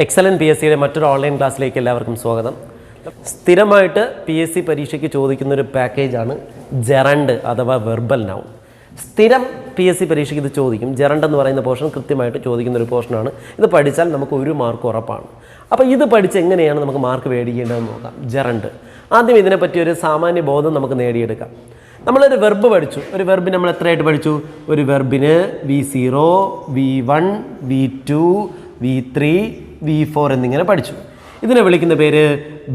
എക്സലൻ P S സിയുടെ മറ്റൊരു online ക്ലാസ്സിലേക്ക് എല്ലാവർക്കും സ്വാഗതം. സ്ഥിരമായിട്ട് പി എസ് സി പരീക്ഷയ്ക്ക് ചോദിക്കുന്ന ഒരു പാക്കേജാണ് ജെറണ്ട് അഥവാ വെർബൽ നൗൺ സ്ഥിരം പി എസ് സി പരീക്ഷയ്ക്ക് ഇത് ചോദിക്കും. ജെറണ്ട് എന്ന് പറയുന്ന പോർഷൻ കൃത്യമായിട്ട് ചോദിക്കുന്ന ഒരു പോർഷനാണ് ഇത് പഠിച്ചാൽ നമുക്ക് ഒരു മാർക്ക് ഉറപ്പാണ്. അപ്പോൾ ഇത് പഠിച്ച് എങ്ങനെയാണ് നമുക്ക് മാർക്ക് മേടിക്കേണ്ടതെന്ന് നോക്കാം. ജെറണ്ട് ആദ്യം ഇതിനെപ്പറ്റി ഒരു സാമാന്യ ബോധം നമുക്ക് നേടിയെടുക്കാം. നമ്മളൊരു വെർബ് പഠിച്ചു. ഒരു വെർബ് നമ്മൾ എത്രയായിട്ട് പഠിച്ചു? ഒരു വെർബിന് V zero V one V two V three V four എന്നിങ്ങനെ പഠിച്ചു. ഇതിനെ വിളിക്കുന്ന പേര്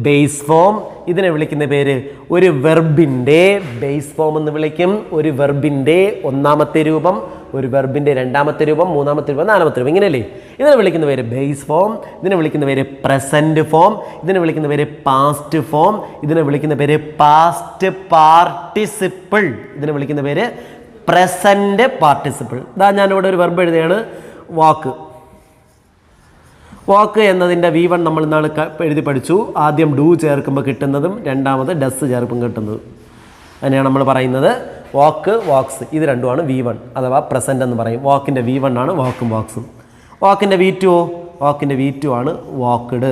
ബേസ് ഫോം ഇതിനെ വിളിക്കുന്ന പേര് ഒരു വെർബിന്റെ ബേസ് ഫോം എന്ന് വിളിക്കും. ഒരു വെർബിന്റെ ഒന്നാമത്തെ രൂപം ഒരു വെർബിന്റെ രണ്ടാമത്തെ രൂപം മൂന്നാമത്തെ രൂപം നാലാമത്തെ രൂപം ഇങ്ങനെയല്ലേ? ഇതിനെ വിളിക്കുന്ന പേര് ബേസ് ഫോം ഇതിനെ വിളിക്കുന്ന പേര് പ്രസന്റ് ഫോം ഇതിനെ വിളിക്കുന്ന പേര് പാസ്റ്റ് ഫോം ഇതിനെ വിളിക്കുന്ന പേര് പാസ്റ്റ് പാർട്ടിസിപ്പിൾ ഇതിനെ വിളിക്കുന്ന പേര് പ്രസന്റ് പാർട്ടിസിപ്പിൾ ഇതാ ഞാനിവിടെ ഒരു വെർബ് എഴുതുകയാണ് വാക്ക്. വാക്ക് എന്നതിന്റെ വി വൺ നമ്മൾ ഇന്നാൾ എഴുതി പഠിച്ചു. ആദ്യം ഡു ചേർക്കുമ്പോൾ കിട്ടുന്നതും രണ്ടാമത് ഡസ് ചേർക്കുമ്പോൾ കിട്ടുന്നതും. അങ്ങനെയാണ് നമ്മൾ പറയുന്നത്. വാക്ക് വാക്സ് ഇത് രണ്ടുമാണ് വി വൺ അഥവാ പ്രസന്റ് എന്ന് പറയും. വാക്കിന്റെ വി വൺ ആണ് വാക്കും വാക്സും. വാക്കിന്റെ വി ടു വാക്കിന്റെ വി ടു ആണ് വാക്ക്ഡ്.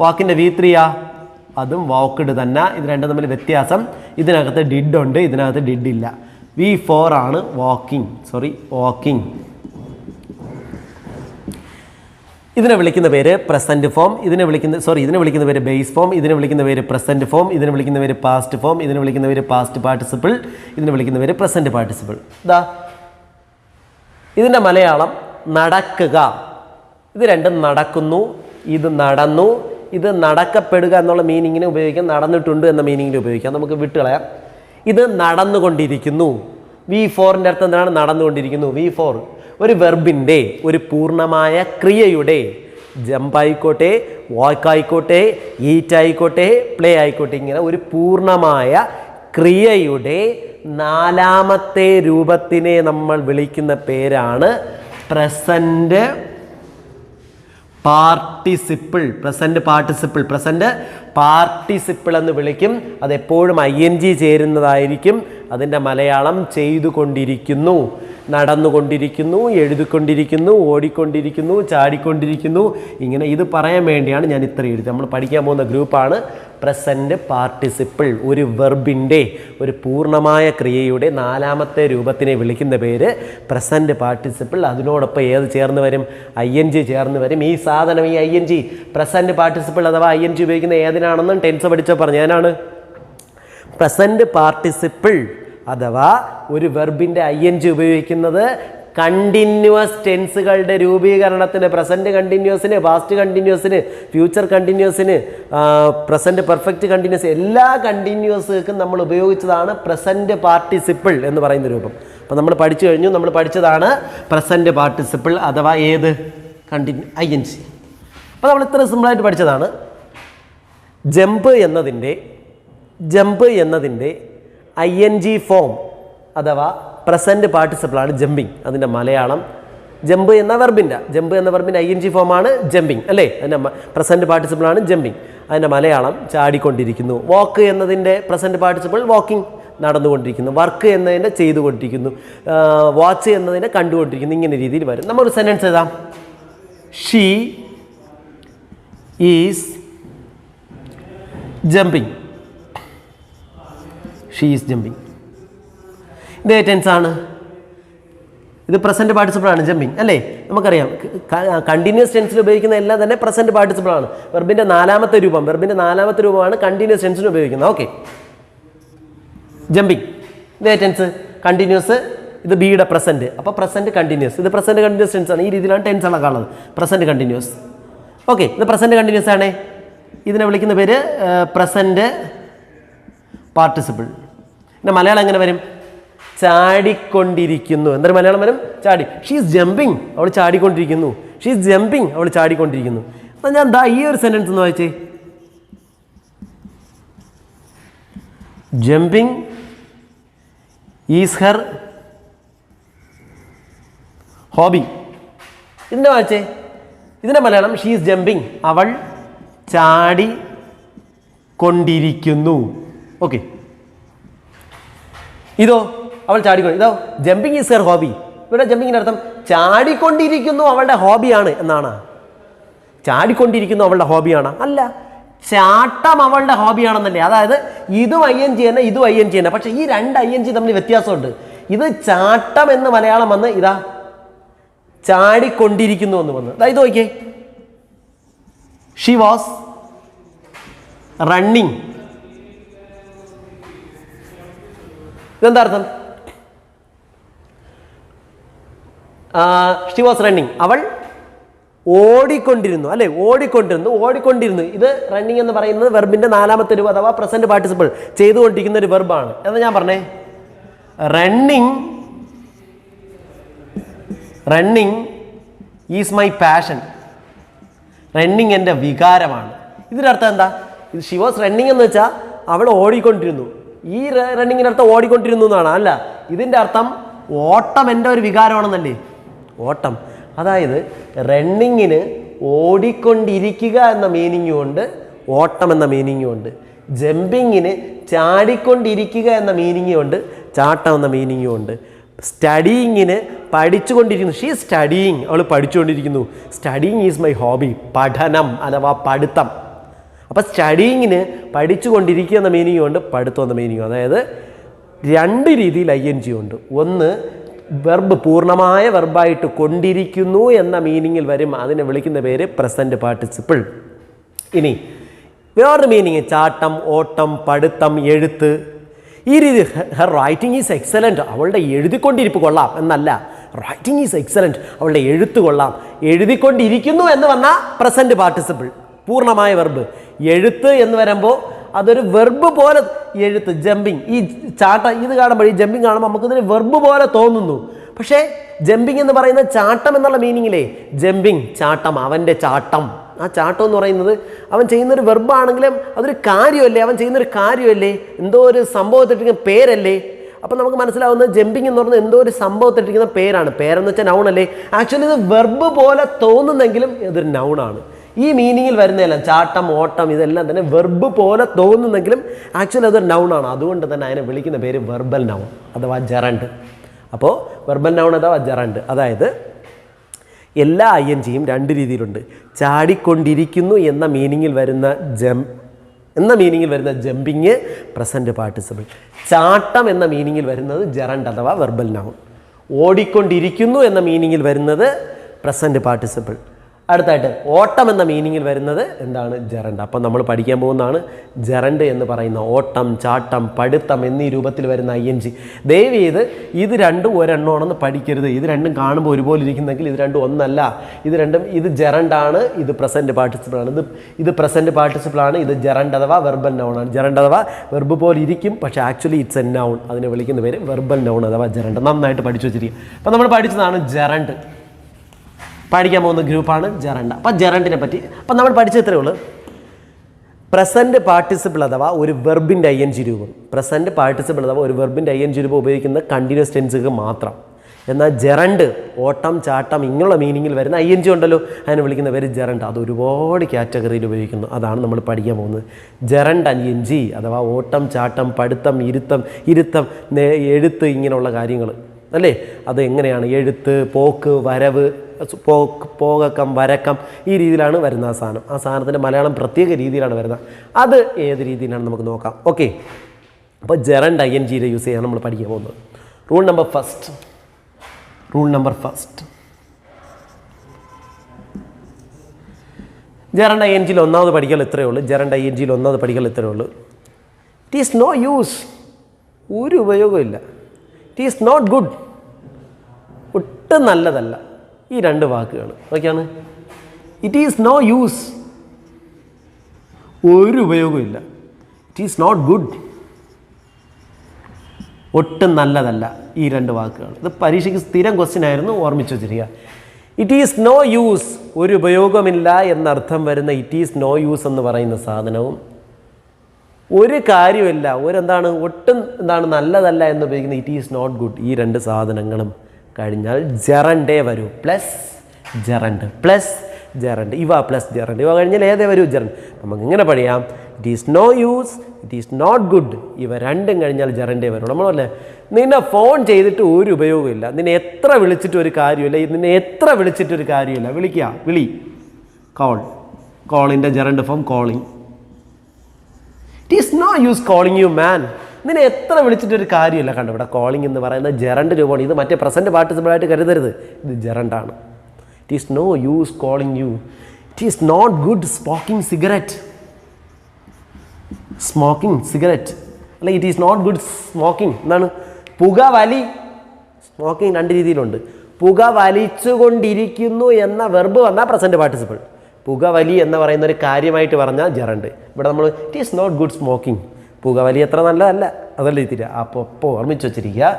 വാക്കിന്റെ വി ത്രീയാ അതും വാക്ക്ഡ് തന്നെ. ഇത് രണ്ടും തമ്മിൽ വ്യത്യാസം. ഇതിനകത്ത് ഡിഡ് ഉണ്ട് ഇതിനകത്ത് ഡിഡ് ഇല്ല. വി ഫോർ ആണ് വാക്കിംഗ്. Sorry walking. ഇതിനെ വിളിക്കുന്ന പേര് പ്രസന്റ് ഫോം ഇതിനെ വിളിക്കുന്ന സോറി ഇതിനെ വിളിക്കുന്ന പേര് ബേസ് ഫോം ഇതിനെ വിളിക്കുന്ന പേര് പ്രസന്റ് ഫോം ഇതിനെ വിളിക്കുന്ന പേര് പാസ്റ്റ് ഫോം ഇതിനെ വിളിക്കുന്ന പേര് പാസ്റ്റ് പാർട്ടിസിപ്പിൾ ഇതിനെ വിളിക്കുന്ന പേര് പ്രസന്റ് പാർട്ടിസിപ്പിൾ ഇതാ ഇതിന്റെ മലയാളം നടക്കുക. ഇത് രണ്ടും നടക്കുന്നു ഇത് നടന്നു ഇത് നടക്കപ്പെടുക എന്നുള്ള മീനിങ്ങിന് ഉപയോഗിക്കാം. നടന്നിട്ടുണ്ട് എന്ന മീനിങ്ങിന് ഉപയോഗിക്കാം. നമുക്ക് വിട്ടുകളയാം ഇത് നടന്നുകൊണ്ടിരിക്കുന്നു. വി ഫോറിന്റെ അർത്ഥം എന്താണ്? നടന്നുകൊണ്ടിരിക്കുന്നു. വി ഫോർ ഒരു വെർബിന്റെ ഒരു പൂർണമായ ക്രിയയുടെ ജമ്പ് ആയിക്കോട്ടെ വാക്ക് ആയിക്കോട്ടെ ഈറ്റ് പ്ലേ ആയിക്കോട്ടെ ഇങ്ങനെ ഒരു പൂർണമായ ക്രിയയുടെ നാലാമത്തെ രൂപത്തിനെ നമ്മൾ വിളിക്കുന്ന പേരാണ് present participle present participle present participle എന്ന് വിളിക്കും. അതെപ്പോഴും ഐ എൻ ജി ചേരുന്നതായിരിക്കും. അതിന്റെ മലയാളം ചെയ്തുകൊണ്ടിരിക്കുന്നു. നടന്നുകൊണ്ടിരിക്കുന്നു എഴുതിക്കൊണ്ടിരിക്കുന്നു ഓടിക്കൊണ്ടിരിക്കുന്നു ചാടിക്കൊണ്ടിരിക്കുന്നു. ഇങ്ങനെ ഇത് പറയാൻ വേണ്ടിയാണ് ഞാൻ ഇത്ര എഴുതി നമ്മൾ പഠിക്കാൻ പോകുന്ന ഗ്രൂപ്പാണ് പ്രസന്റ് പാർട്ടിസിപ്പിൾ ഒരു വെർബിന്റെ ഒരു പൂർണമായ ക്രിയയുടെ നാലാമത്തെ രൂപത്തിനെ വിളിക്കുന്ന പേര് പ്രസന്റ് പാർട്ടിസിപ്പിൾ അതിനോടൊപ്പം ഏത് ചേർന്ന് വരും? ഐ എൻ ജി ചേർന്ന് വരും. ഈ സാധനം ഈ I N G present participle അഥവാ ഐ എൻ ജി ഉപയോഗിക്കുന്ന ഏതിനാണെന്നും ടെൻസ് പഠിച്ചോ പറഞ്ഞു. ഏതിനാണ് പ്രസന്റ് പാർട്ടിസിപ്പിൾ അഥവാ ഒരു വെർബിന്റെ ഐ എൻ ജി ഉപയോഗിക്കുന്നത് കണ്ടിന്യൂസ് ടെൻസുകളുടെ രൂപീകരണത്തിന് പ്രസന്റ് കണ്ടിന്യൂസിന് പാസ്റ്റ് കണ്ടിന്യൂസിന് ഫ്യൂച്ചർ കണ്ടിന്യൂസിന് പ്രസന്റ് പെർഫെക്റ്റ് കണ്ടിന്യൂസ് എല്ലാ കണ്ടിന്യൂസുകൾക്കും നമ്മൾ ഉപയോഗിച്ചതാണ് പ്രസന്റ് പാർട്ടിസിപ്പിൾ എന്ന് പറയുന്ന രൂപം. അപ്പോൾ നമ്മൾ പഠിച്ചു കഴിഞ്ഞു. നമ്മൾ പഠിച്ചതാണ് പ്രസന്റ് പാർട്ടിസിപ്പിൾ അഥവാ ഏത്? കണ്ടിന്യൂ ഐ എൻ സി അപ്പോൾ നമ്മൾ ഇത്ര സിമ്പിളായിട്ട് പഠിച്ചതാണ്. ജമ്പ് എന്നതിന്റെ ജമ്പ് എന്നതിന്റെ ഐ എൻ ജി ഫോം അഥവാ പ്രസന്റ് പാർട്ടിസിപ്പിളാണ് ജമ്പിങ് അതിന്റെ മലയാളം ജമ്പ് എന്ന വെർബിന്റെ ജമ്പ് എന്ന വെർബിന്റെ ഐ എൻ ജി ഫോമാണ് ജമ്പിങ് അല്ലേ? അതിന്റെ പ്രസന്റ് പാർട്ടിസിപ്പിളാണ് ജമ്പിങ് അതിന്റെ മലയാളം ചാടിക്കൊണ്ടിരിക്കുന്നു. വാക്ക് എന്നതിന്റെ പ്രസന്റ് പാർട്ടിസിപ്പിൾ വാക്കിംഗ് നടന്നുകൊണ്ടിരിക്കുന്നു. വർക്ക് എന്നതിന്റെ ചെയ്തുകൊണ്ടിരിക്കുന്നു. വാച്ച് എന്നതിനെ കണ്ടുകൊണ്ടിരിക്കുന്നു. ഇങ്ങനെ രീതിയിൽ വരും. നമ്മളൊരു സെന്റൻസ് എഴുതാം. She is jumping she is jumping ഇത് ആണ് ഇത് പ്രസന്റ് പാർട്ടിസിപ്പിളാണ് ജമ്പിങ് അല്ലേ? നമുക്കറിയാം. കണ്ടിന്യൂസ് ടെൻസിൽ ഉപയോഗിക്കുന്ന എല്ലാം തന്നെ പ്രസന്റ് പാർട്ടിസിപ്പിളാണ് വെർബിന്റെ നാലാമത്തെ രൂപം വെർബിന്റെ നാലാമത്തെ രൂപമാണ് കണ്ടിന്യൂസ് ടെൻസിൽ ഉപയോഗിക്കുന്നത്. ഓക്കെ ജമ്പിങ് ഇത് ടെൻസ് കണ്ടിന്യൂസ് ഇത് ബിയുടെ പ്രസന്റ് അപ്പോൾ പ്രസന്റ് കണ്ടിന്യൂസ് ഇത് പ്രസന്റ് കണ്ടിന്യൂസ് ടെൻസ് ആണ്. ഈ രീതിയിലാണ് ടെൻസ് ആണ് കാണുന്നത് പ്രസന്റ് കണ്ടിന്യൂസ് ഓക്കെ ഇത് പ്രസന്റ് കണ്ടിന്യൂസ് ആണേ. ഇതിനെ വിളിക്കുന്ന പേര് പ്രസന്റ് പാർട്ടിസിപ്പിൾ പിന്നെ മലയാളം എങ്ങനെ വരും? ചാടിക്കൊണ്ടിരിക്കുന്നു. എന്തൊരു മലയാളം വരും? ചാടി. ഷീസ് ജമ്പിങ് അവൾ ചാടിക്കൊണ്ടിരിക്കുന്നു. ഷീസ് ജമ്പിങ് അവൾ ചാടിക്കൊണ്ടിരിക്കുന്നു. അപ്പം ഞാൻ ദാ ഈ ഒരു സെന്റൻസ് എന്ന് വായിച്ചേ. ജമ്പിങ് ഈസ് ഹർ ഹോബി ഇതിന്റെ വായിച്ചേ. ഇതിന്റെ മലയാളം ഷീസ് ജമ്പിങ് അവൾ ചാടി കൊണ്ടിരിക്കുന്നു ഓക്കെ ഇതോ അവൾ ചാടിക്കൊണ്ട് ഇതോ ജമ്പിങ് ഈസ് ഹെർ ഹോബി ഇവിടെ ജമ്പിങ്ങിന്റെ അർത്ഥം ചാടിക്കൊണ്ടിരിക്കുന്നു അവളുടെ ഹോബിയാണ് എന്നാണ്. ചാടിക്കൊണ്ടിരിക്കുന്നു അവളുടെ ഹോബിയാണ് അല്ല ചാട്ടം അവളുടെ ഹോബിയാണെന്നല്ലേ അതായത് ഇതും ഐ എൻ ജി തന്നെ ഇതും ഐ എൻ ജി തന്നെ. പക്ഷേ ഈ രണ്ട് ഐ എൻ ജി തമ്മിൽ വ്യത്യാസമുണ്ട്. ഇത് ചാട്ടം എന്ന് മലയാളം വന്ന് ഇതാ ചാടിക്കൊണ്ടിരിക്കുന്നു എന്ന് വന്ന്. അതായത് നോക്കിയേ. ഷി വാസ് റണ്ണിങ് ഇതെന്താ അർത്ഥം ഷി വാസ് റണ്ണിങ് അവൾ ഓടിക്കൊണ്ടിരുന്നു. അല്ലെ? ഓടിക്കൊണ്ടിരുന്നു. ഓടിക്കൊണ്ടിരുന്നു. ഇത് റണ്ണിങ് എന്ന് പറയുന്നത് വെർബിന്റെ നാലാമത്തെ രൂപ അഥവാ പ്രസന്റ് പാർട്ടിസിപ്പിൾ ചെയ്തുകൊണ്ടിരിക്കുന്ന ഒരു വെർബാണ് എന്ന് ഞാൻ പറഞ്ഞേ? Running running is my passion running എന്റെ വികാരമാണ്. ഇതിന്റെ അർത്ഥം എന്താ? ഇത് ഷി വാസ് റണ്ണിങ് എന്ന് വെച്ചാൽ അവൾ ഓടിക്കൊണ്ടിരുന്നു. ഈ റണ്ണിങ്ങിന്റെ അർത്ഥം ഓടിക്കൊണ്ടിരുന്നു എന്നാണ്. അല്ല ഇതിന്റെ അർത്ഥം ഓട്ടം എന്റെ ഒരു വികാരമാണെന്നല്ലേ? ഓട്ടം. അതായത് റണ്ണിങ്ങിന് ഓടിക്കൊണ്ടിരിക്കുക എന്ന മീനിങ് കൊണ്ട് ഓട്ടം എന്ന മീനിങ് കൊണ്ട് ജമ്പിങ്ങിന് ചാടിക്കൊണ്ടിരിക്കുക എന്ന മീനിങ് കൊണ്ട് ചാട്ടം എന്ന മീനിങ് കൊണ്ട് സ്റ്റഡിയിങ്ങിന് പഠിച്ചുകൊണ്ടിരിക്കുന്നു. ഷീ സ്റ്റഡിയിങ് അവൾ പഠിച്ചുകൊണ്ടിരിക്കുന്നു. സ്റ്റഡിയിങ് ഈസ് മൈ ഹോബി പഠനം അഥവാ പഠിത്തം. അപ്പോൾ സ്റ്റഡിയിങ്ങിന് പഠിച്ചുകൊണ്ടിരിക്കുക എന്ന മീനിങ് ഉണ്ട് പഠിത്തം എന്ന മീനിങ് അതായത് രണ്ട് രീതിയിൽ ഐ എൻ ജി ഉണ്ട്. ഒന്ന് വെർബ് പൂർണമായ വെർബായിട്ട് കൊണ്ടിരിക്കുന്നു എന്ന മീനിങ്ങിൽ വരും. അതിനെ വിളിക്കുന്ന പേര് പ്രസന്റ് പാർട്ടിസിപ്പിൾ ഇനി വേറൊരു മീനിങ് ചാട്ടം ഓട്ടം പഠിത്തം എഴുത്ത്. ഈ രീതി ഹെർ റൈറ്റിംഗ് ഈസ് എക്സലന്റ് അവളുടെ എഴുതിക്കൊണ്ടിരിപ്പ് കൊള്ളാം. എന്നല്ല റൈറ്റിംഗ് ഈസ് എക്സലന്റ് അവളുടെ എഴുത്ത് കൊള്ളാം. എഴുതിക്കൊണ്ടിരിക്കുന്നു എന്ന് വന്ന പ്രസന്റ് പാർട്ടിസിപ്പിൾ പൂർണമായ വെർബ് എഴുത്ത് എന്ന് വരുമ്പോൾ അതൊരു വെർബ് പോലെ എഴുത്ത് ജമ്പിങ് ഈ ചാട്ടം ഇത് കാണുമ്പോൾ ഈ ജമ്പിങ് കാണുമ്പോൾ നമുക്കിതിന് വെർബ് പോലെ തോന്നുന്നു. പക്ഷേ ജമ്പിങ് എന്ന് പറയുന്ന ചാട്ടം എന്നുള്ള മീനിങ്ങിലേ ജമ്പിങ് ചാട്ടം അവന്റെ ചാട്ടം. ആ ചാട്ടം എന്ന് പറയുന്നത് അവൻ ചെയ്യുന്നൊരു വെർബാണെങ്കിലും അതൊരു കാര്യമല്ലേ? അവൻ ചെയ്യുന്നൊരു കാര്യമല്ലേ? എന്തോ ഒരു സംഭവത്തിട്ടിരിക്കുന്ന പേരല്ലേ? അപ്പം നമുക്ക് മനസ്സിലാവുന്നത് ജമ്പിങ് എന്ന് പറയുന്നത് എന്തോ ഒരു സംഭവത്തിട്ടിരിക്കുന്ന പേരാണ്. പേരെന്ന് വെച്ചാൽ നൗണല്ലേ ആക്ച്വലി ഇത് വെർബ് പോലെ തോന്നുന്നെങ്കിലും ഇതൊരു നൗണാണ് ഈ മീനിങ്ങിൽ വരുന്നതെല്ലാം ചാട്ടം ഓട്ടം ഇതെല്ലാം തന്നെ വെർബ് പോലെ തോന്നുന്നെങ്കിലും ആക്ച്വലി അതൊരു നൗണാണ് അതുകൊണ്ട് തന്നെ അതിനെ വിളിക്കുന്ന പേര് വെർബൽ നൗൺ അഥവാ ജറണ്ട് അപ്പോൾ വെർബൽ നൗൺ അഥവാ ജറണ്ട് അതായത് എല്ലാ ഐ എൻ ജിയും രണ്ട് രീതിയിലുണ്ട്. ചാടിക്കൊണ്ടിരിക്കുന്നു എന്ന മീനിങ്ങിൽ വരുന്ന ജം എന്ന മീനിങ്ങിൽ വരുന്ന ജമ്പിങ് പ്രസന്റ് പാർട്ടിസിപ്പിൾ ചാട്ടം എന്ന മീനിങ്ങിൽ വരുന്നത് ജറണ്ട് അഥവാ വെർബൽ നൗൺ ഓടിക്കൊണ്ടിരിക്കുന്നു എന്ന മീനിങ്ങിൽ വരുന്നത് പ്രസന്റ് പാർട്ടിസിപ്പിൾ അടുത്തായിട്ട് ഓട്ടം എന്ന മീനിങ്ങിൽ വരുന്നത് എന്താണ്? ജറണ്ട് അപ്പം നമ്മൾ പഠിക്കാൻ പോകുന്നതാണ് ജറണ്ട് എന്ന് പറയുന്ന ഓട്ടം ചാട്ടം പഠിത്തം എന്നീ രൂപത്തിൽ വരുന്ന ഐ എൻ ജി ദയവ് ചെയ്ത് ഇത് രണ്ടും ഒരെണ്ണമാണെന്ന് പഠിക്കരുത്. ഇത് രണ്ടും കാണുമ്പോൾ ഒരുപോലെ ഇരിക്കുന്നെങ്കിൽ ഇത് രണ്ടും ഒന്നല്ല. ഇത് രണ്ടും ഇത് ജറണ്ടാണ് ഇത് പ്രസന്റ് പാർട്ടിസിപ്പിൾ ആണ്. ഇത് ഇത് പ്രസന്റ് പാർട്ടിസിപ്പിൾ ആണ് ഇത് ജറണ്ട് അഥവാ വെർബൽ നൗണാണ് ജറണ്ട് അഥവാ വെർബ് പോലെ ഇരിക്കും പക്ഷേ ആക്ച്വലി ഇറ്റ്സ് എ നൗൺ അതിനെ വിളിക്കുന്ന പേര് വെർബൽ നൗൺ അഥവാ ജറണ്ട് നന്നായിട്ട് പഠിച്ചു വെച്ചിരിക്കുക. അപ്പം നമ്മൾ പഠിച്ചതാണ് ജറണ്ട് പഠിക്കാൻ പോകുന്ന ഗ്രൂപ്പാണ് ജറണ്ട. അപ്പം ജറണ്ടിനെ പറ്റി അപ്പം നമ്മൾ പഠിച്ച ഇത്രയേ ഉള്ളൂ. പ്രസന്റ് പാർട്ടിസിപ്പിൾ അഥവാ ഒരു വെർബിന്റെ ഐ എൻ ജി രൂപം. പ്രസന്റ് പാർട്ടിസിപ്പിൾ അഥവാ ഒരു വെർബിന്റെ ഐ എൻ ജി രൂപം ഉപയോഗിക്കുന്ന കണ്ടിന്യൂസ് ടെൻസുകൾ മാത്രം. എന്നാൽ ജെറണ്ട് ഓട്ടം ചാട്ടം ഇങ്ങനെയുള്ള മീനിങ്ങിൽ വരുന്ന ഐ എൻ ജി ഉണ്ടല്ലോ. അതിനെ വിളിക്കുന്ന പേര് ജെറണ്ട്. അത് ഒരുപാട് കാറ്റഗറിയിൽ ഉപയോഗിക്കുന്നു. അതാണ് നമ്മൾ പഠിക്കാൻ പോകുന്നത്. ജെറണ്ട് ഐ എൻ ജി അഥവാ ഓട്ടം ചാട്ടം പഠിത്തം ഇരുത്തം ഇരുത്തം എഴുത്ത് ഇങ്ങനെയുള്ള കാര്യങ്ങൾ. അല്ലേ? അത് എങ്ങനെയാണ് എഴുത്ത് പോക്ക് വരവ് പോക്ക് പോകക്കം വരക്കം ഈ രീതിയിലാണ് വരുന്ന ആ സാധനം. ആ സാധനത്തിന്റെ മലയാളം പ്രത്യേക രീതിയിലാണ് വരുന്നത്. അത് ഏത് രീതിയിലാണ് നമുക്ക് നോക്കാം. ഓക്കെ അപ്പോൾ ജെറണ്ട് ഐ എൻ ജിയുടെ യൂസ് ചെയ്യാൻ നമ്മൾ പഠിക്കാൻ പോകുന്നത്. Rule number first rule number first gerund I N ജിയിൽ ഒന്നാമത് പഠിക്കൽ ഇത്രയേ ഉള്ളൂ. ജെറണ്ട് ഐ എൻ ജിയിൽ ഒന്നാമത് പഠിക്കൽ ഇത്രയേ ഉള്ളൂ. ഇറ്റ് ഈസ് നോ യൂസ് ഒരു ഉപയോഗമില്ല ഇറ്റ് ഈസ് നോട്ട് ഗുഡ് ഒട്ടും നല്ലതല്ല. ഈ രണ്ട് വാക്കുകൾ ഓക്കെയാണ്? ഇറ്റ് ഈസ് നോ യൂസ് ഒരു ഉപയോഗമില്ല ഇറ്റ് ഈസ് നോട്ട് ഗുഡ് ഒട്ടും നല്ലതല്ല ഈ രണ്ട് വാക്കുകൾ ഇത് പരീക്ഷയ്ക്ക് സ്ഥിരം ക്വസ്റ്റ്യൻ ആയിരുന്നു. ഓർമ്മിച്ച് വെച്ചിരിക്കുക. ഇറ്റ് ഈസ് നോ യൂസ് ഒരു ഉപയോഗമില്ല എന്നർത്ഥം വരുന്ന ഇറ്റ് ഈസ് നോ യൂസ് എന്ന് പറയുന്ന സാധനവും ഒരു കാര്യമില്ല. ഒരെന്താണ് ഒട്ടും എന്താണ് നല്ലതല്ല എന്ന് ഉപയോഗിക്കുന്നത് ഇറ്റ് ഈസ് നോട്ട് ഗുഡ് ഈ രണ്ട് സാധനങ്ങളും കഴിഞ്ഞാൽ ജെറൻഡേ വരൂ. പ്ലസ് ജെറൻഡ് പ്ലസ് ജെറൻഡ് ഇവ പ്ലസ് ജെറൻഡ് ഇവ കഴിഞ്ഞാൽ ഏതേ വരൂ? ജറണ്ട് നമുക്ക് ഇങ്ങനെ പഠിയാം. It is no use it is not good ഇവ രണ്ടും കഴിഞ്ഞാൽ ജെറൻഡേ വരും. നമ്മളല്ലേ? നിന്നെ ഫോൺ ചെയ്തിട്ട് ഒരു ഉപയോഗമില്ല നിന്നെ എത്ര വിളിച്ചിട്ട് ഒരു കാര്യമില്ല നിന്നെ എത്ര വിളിച്ചിട്ട് ഒരു കാര്യമില്ല വിളിക്കുക വിളി. Call കോളിന്റെ gerund form calling it is no use calling you man നിന്നെ എത്ര വിളിച്ചിട്ടൊരു കാര്യമില്ല കണ്ടു? ഇവിടെ കോളിംഗ് എന്ന് പറയുന്നത് ജെറണ്ട് രൂപമാണ്. ഇത് മറ്റേ പ്രസന്റ് പാർട്ടിസിപ്പിളായിട്ട് കരുതരുത്. ഇത് ജെറണ്ടാണ് it is no use calling you it is not good smoking cigarette smoking cigarette അല്ല it is not good smoking എന്താണ്? പുക വലി. സ്മോക്കിംഗ് രണ്ട് രീതിയിലുണ്ട്. പുക വലിച്ചുകൊണ്ടിരിക്കുന്നു എന്ന വെർബ് വന്നാൽ പ്രസന്റ് പാർട്ടിസിപ്പിൾ പുക വലി എന്ന് പറയുന്ന ഒരു കാര്യമായിട്ട് പറഞ്ഞാൽ ജറണ്ട്. ഇവിടെ നമ്മൾ it is not good smoking പുകവലി അത്ര നല്ലതല്ല. അതല്ല ഇത്തിരി അപ്പോൾ അപ്പോൾ ഓർമ്മിച്ച് വെച്ചിരിക്കുക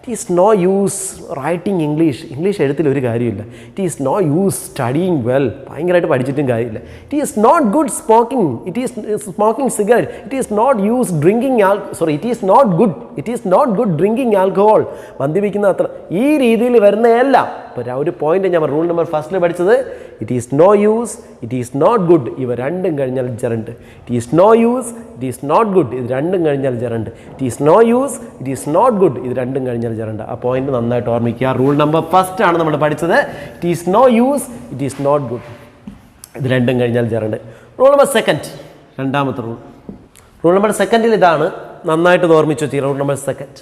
it is no use writing English English എഴുത്തിൽ ഒരു കാര്യമില്ല. It is no use studying well ഭയങ്കരമായിട്ട് പഠിച്ചിട്ടും കാര്യമില്ല. It is not good smoking it is smoking cigarette it is not use drinking all sorry it is not good it is not good drinking alcohol മദ്യപിക്കുന്ന അത്ര ഈ രീതിയിൽ വരുന്നതെല്ലാം. ഇപ്പോൾ ഒരു point ഞാൻ റൂൾ നമ്പർ ഫസ്റ്റിൽ പഠിച്ചത് it is no use it is not good ഇവ രണ്ടും കഴിഞ്ഞാൽ gerund it is no use it is not good ഇത് രണ്ടും കഴിഞ്ഞാൽ gerund it is no use it is not good ഇത് രണ്ടും കഴിഞ്ഞാൽ ജറണ്ട് ആ പോയിന്റ് നന്നായിട്ട് ഓർമ്മിക്കുക. റൂൾ നമ്പർ ഫസ്റ്റ് ആണ് നമ്മൾ പഠിച്ചത്. It is no use it is not good ഇത് രണ്ടും കഴിഞ്ഞാൽ ജറണ്ട് റൂൾ നമ്പർ സെക്കൻഡ് രണ്ടാമത്തെ റൂൾ റൂൾ നമ്പർ സെക്കൻഡിൽ ഇതാണ് നന്നായിട്ട് ഓർമ്മിച്ചു വെച്ചു റൂൾ നമ്പർ സെക്കൻഡ്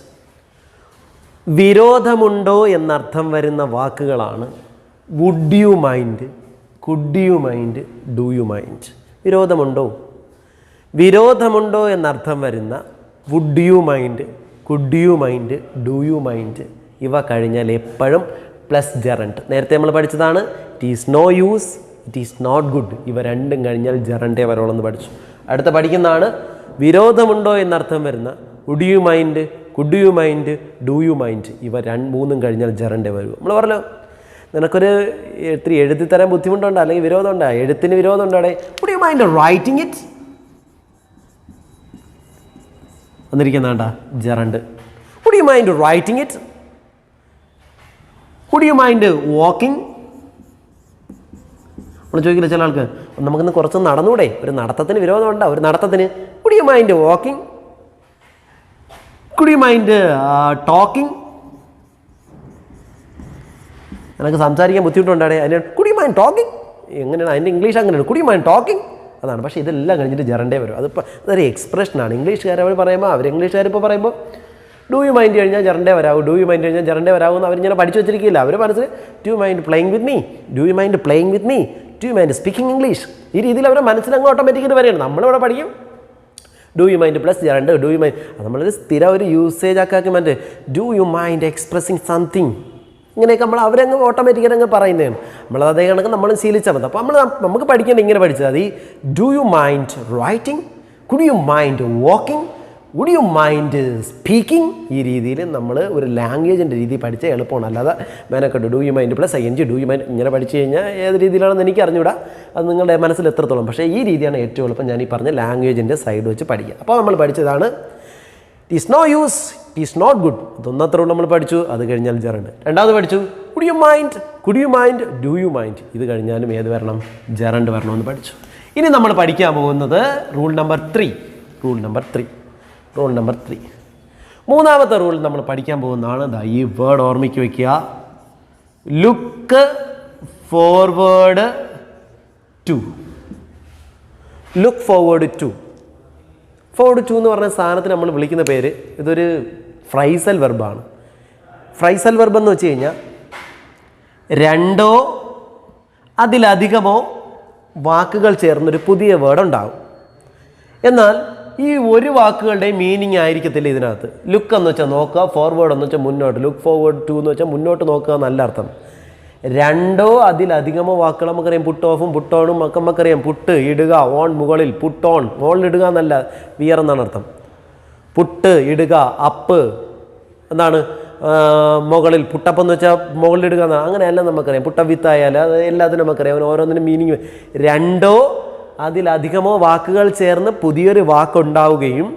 വിരോധമുണ്ടോ എന്നർത്ഥം വരുന്ന വാക്കുകളാണ് would you mind could you mind do you mind വിരോധമുണ്ടോ? വിരോധമുണ്ടോ എന്നർത്ഥം വരുന്ന would you mind could you mind do you mind ഇവ കഴിഞ്ഞാൽ എപ്പോഴും പ്ലസ് ജറണ്ട് നേരത്തെ നമ്മൾ പഠിച്ചതാണ് it is no use it is not good ഇവ രണ്ടും കഴിഞ്ഞാൽ ജറണ്ടേ വരോളെന്ന് പഠിച്ചു. അടുത്ത പഠിക്കുന്നതാണ് വിരോധമുണ്ടോ എന്നർത്ഥം വരുന്ന could you mind could you mind do you mind ഇവ രണ്ട് മൂന്നും കഴിഞ്ഞാൽ ജറണ്ടേ വരൂ. നമ്മൾ പറഞ്ഞു നിനക്കൊരു ഇത്തിരി എഴുതി തരാൻ ബുദ്ധിമുട്ടുണ്ടോ? അല്ലെങ്കിൽ വിരോധമുണ്ടോ? എഴുത്തിന് വിരോധമുണ്ടോ? Could you mind writing it വന്നിരിക്കുന്നതാണ്ട gerund. Could you mind writing it could you mind walking നമ്മൾ ചോദിക്കില്ല ചില ആൾക്ക് നമുക്കിന്ന് കുറച്ച് നടന്നൂടെ? ഒരു നടത്തത്തിന് വിരോധമുണ്ടോ ഒരു നടത്തത്തിന്? Could you mind walking could you mind talking എനിക്ക് സംസാരിക്കാൻ ബുദ്ധിമുട്ടുണ്ടാടേ അതിന് കുഡ് യു മൈൻഡ് ടോക്കിംഗ് എങ്ങനെയാണ്? അതിന്റെ ഇംഗ്ലീഷ് അങ്ങനെയാണ്. കുഡ് യു മൈൻഡ് ടോക്കിംഗ് അതാണ്. പക്ഷേ ഇതെല്ലാം കഴിഞ്ഞിട്ട് ജറണ്ടേ വരും. അതിപ്പോൾ അതൊരു എക്സ്പ്രഷനാണ് ഇംഗ്ലീഷുകാർ അവർ പറയുമ്പോൾ അവർ ഇംഗ്ലീഷുകാർ ഇപ്പോൾ പറയുമ്പോൾ ഡു യു മൈൻഡ് കഴിഞ്ഞാൽ ജറണ്ടേ വരാവും? ഡു യു മൈൻഡ് കഴിഞ്ഞാൽ ജറണ്ടേ വരാവും അവരിങ്ങനെ പഠിച്ചു വെച്ചിരിക്കില്ല അവർ മനസ്സിൽ to mind playing with me do you mind playing with me to mind speaking English ഈ രീതിയിൽ അവരുടെ മനസ്സിലങ്ങ് ഓട്ടോമാറ്റിക്കായിട്ട് വരികയാണ്. നമ്മളിവിടെ പഠിക്കും. Do you mind plus gerund? Do you mind നമ്മളൊരു സ്ഥിരം ഒരു യൂസേജ് ആക്കാക്കി മറ്റേ do you mind expressing something ഇങ്ങനെയൊക്കെ നമ്മൾ അവരങ്ങ് ഓട്ടോമാറ്റിക്കലി അങ്ങ് പറയുന്നതാണ് നമ്മൾ അതേ കണക്ക് നമ്മൾ ശീലിച്ചാൽ മതി. അപ്പോൾ നമ്മൾ നമുക്ക് പഠിക്കേണ്ട ഇങ്ങനെ പഠിച്ചാൽ അത് ഈ do you mind writing could you mind walking would you mind speaking ഈ രീതിയിൽ നമ്മൾ ഒരു ലാംഗ്വേജിന്റെ രീതി പഠിച്ചാൽ എളുപ്പമാണ്. അല്ലാതെ മേനക്കെട്ട് do you mind plus I N G do you mind ഇങ്ങനെ പഠിച്ചു കഴിഞ്ഞാൽ ഏത് രീതിയിലാണെന്ന് എനിക്ക് അറിഞ്ഞൂടാ. അത് നിങ്ങളുടെ മനസ്സിൽ എത്രത്തോളം. പക്ഷേ ഈ രീതിയാണ് ഏറ്റവും എളുപ്പം ഞാൻ ഈ പറഞ്ഞ ലാംഗ്വേജിന്റെ സൈഡ് വെച്ച് പഠിക്കുക. അപ്പോൾ നമ്മൾ പഠിച്ചതാണ് it is no use is not good ഇതൊന്നത്ര നമ്മൾ പഠിച്ചു. അത് കഴിഞ്ഞാൽ ജറണ്ട്. രണ്ടാമത് പഠിച്ചു. Could you mind could you mind do you mind ഇത് കഴിഞ്ഞാലും ഏത് വരണം? ജറണ്ട് വരണമെന്ന് പഠിച്ചു. ഇനി നമ്മൾ പഠിക്കാൻ പോകുന്നത് rule number three rule number three rule number three മൂന്നാമത്തെ റൂൾ നമ്മൾ പഠിക്കാൻ പോകുന്നതാണ്. ദാ ഈ വേർഡ് ഓർമ്മിക്ക് വയ്ക്കുക look forward to look forward to forward to എന്ന് പറഞ്ഞ സാധനത്തിന് നമ്മൾ വിളിക്കുന്ന പേര് ഇതൊരു ഫ്രൈസൽ വെർബാണ്. ഫ്രൈസൽ വെർബ് എന്ന് വെച്ച് കഴിഞ്ഞാൽ രണ്ടോ അതിലധികമോ വാക്കുകൾ ചേർന്നൊരു പുതിയ വേർഡ് ഉണ്ടാകും എന്നാൽ ഈ ഒരു വാക്കുകളുടെ മീനിങ് ആയിരിക്കത്തില്ല ഇതിനകത്ത്. ലുക്ക് എന്ന് വെച്ചാൽ നോക്കുക ഫോർവേഡ് എന്ന് വെച്ചാൽ മുന്നോട്ട്. ലുക്ക് ഫോർവേഡ് ടു എന്ന് വെച്ചാൽ മുന്നോട്ട് നോക്കുക നല്ല അർത്ഥം. രണ്ടോ അതിലധികമോ വാക്കുകൾ നമുക്കറിയാം. പുട്ട് ഓഫും പുട്ട് ഓണും ഒക്കെ നമുക്കറിയാം. പുട്ട് ഇടുക ഓൺ മുകളിൽ പുട്ട് ഓൺ മുകളിൽ ഇടുക എന്നല്ല വിയർ എന്നാണ് അർത്ഥം. പുട്ട് ഇടുക അപ്പ് എന്താണ് മുകളിൽ പുട്ടപ്പം എന്ന് വെച്ചാൽ മുകളിൽ ഇടുക എന്നാണ് അങ്ങനെയല്ല നമുക്കറിയാം. പുട്ടവിത്തായാലും അത് എല്ലാത്തിനും നമുക്കറിയാം. ഓരോന്നിനും മീനിങ് രണ്ടോ അതിലധികമോ വാക്കുകൾ ചേർന്ന് പുതിയൊരു വാക്കുണ്ടാവുകയും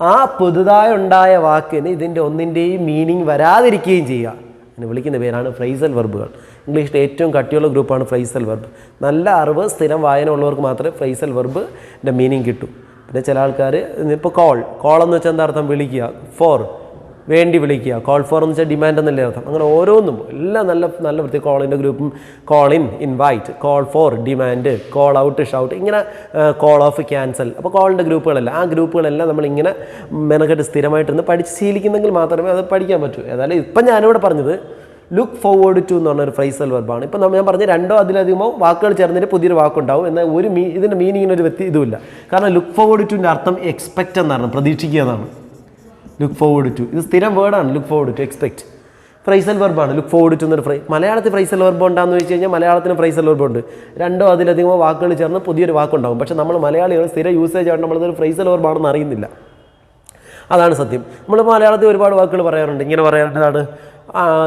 ആ പുതുതായി ഉണ്ടായ വാക്കിന് ഇതിന്റെ ഒന്നിന്റെയും മീനിങ് വരാതിരിക്കുകയും ചെയ്യുക. അതിന് വിളിക്കുന്ന പേരാണ് ഫ്രൈസൽ വെർബുകൾ ഇംഗ്ലീഷിലെ ഏറ്റവും കട്ടിയുള്ള ഗ്രൂപ്പാണ് ഫ്രൈസൽ വെർബ് നല്ല അറിവ് സ്ഥിരം വായന ഉള്ളവർക്ക് മാത്രമേ ഫ്രൈസൽ വെർബിന്റെ മീനിങ് കിട്ടൂ. പിന്നെ ചില ആൾക്കാർ ഇപ്പോൾ കോൾ കോൾ എന്ന് വെച്ചാൽ എന്താ അർത്ഥം? വിളിക്കുക. ഫോർ വേണ്ടി വിളിക്കുക. കോൾ ഫോർ എന്ന് വെച്ചാൽ ഡിമാൻഡ് എന്നല്ലേ അർത്ഥം? അങ്ങനെ ഓരോന്നും. എല്ലാം നല്ല നല്ല വൃത്തി. കോളിന്റെ ഗ്രൂപ്പും call in invite call for demand call out shout ഇങ്ങനെ കോൾ ഓഫ് ക്യാൻസൽ അപ്പോൾ കോളിന്റെ ഗ്രൂപ്പുകളല്ല. ആ ഗ്രൂപ്പുകളെല്ലാം നമ്മളിങ്ങനെ മെനക്കെട്ട് സ്ഥിരമായിട്ടിരുന്ന് പഠിച്ച് ശീലിക്കുന്നെങ്കിൽ മാത്രമേ അത് പഠിക്കാൻ പറ്റൂ. ഏതായാലും ഇപ്പം ഞാനിവിടെ പറഞ്ഞത് ലുക്ക് ഫോർവേഡ് ടു എന്ന് പറഞ്ഞൊരു ഫ്രൈസൽ വെർബാണ് ഇപ്പം ഞാൻ പറഞ്ഞ രണ്ടോ അതിലധികമോ വാക്കുകൾ ചേർന്നിട്ട് പുതിയൊരു വാക്കുണ്ടാവും. എന്നാൽ ഒരു മീ ഇതിന്റെ മീനിങ്ങിന് ഒരു വ്യക്തി ഇതുമില്ല. കാരണം ലുക്ക് ഫോർവേഡ് ടുവിന്റെ അർത്ഥം എക്സ്പെക്റ്റ് എന്നാണ് പ്രതീക്ഷിക്കുക എന്നാണ്. ലുക്ക് ഫോർവേഡ് ടു ഇത് സ്ഥിരം വേർഡാണ് look forward to expect phrasal വെർബാണ് look forward to എന്നൊരു ഫ്രൈ മലയാളത്തിൽ ഫ്രൈസൽ വെർബ് ഉണ്ടാന്ന് വെച്ച് കഴിഞ്ഞാൽ മലയാളത്തിന് ഫ്രൈസൽ വെർബ് ഉണ്ട്. രണ്ടോ അതിലധികമോ വാക്കുകൾ ചേർന്ന് പുതിയൊരു വാക്കുണ്ടാകും പക്ഷേ നമ്മൾ മലയാളികൾ സ്ഥിരം യൂസേജ് ആണ് നമ്മളതൊരു ഫ്രൈസൽ വെർബാണെന്ന് അറിയുന്നില്ല. അതാണ് സത്യം. നമ്മൾ മലയാളത്തിൽ ഒരുപാട് വാക്കുകൾ പറയാറുണ്ട്. ഇങ്ങനെ പറയാറുണ്ട്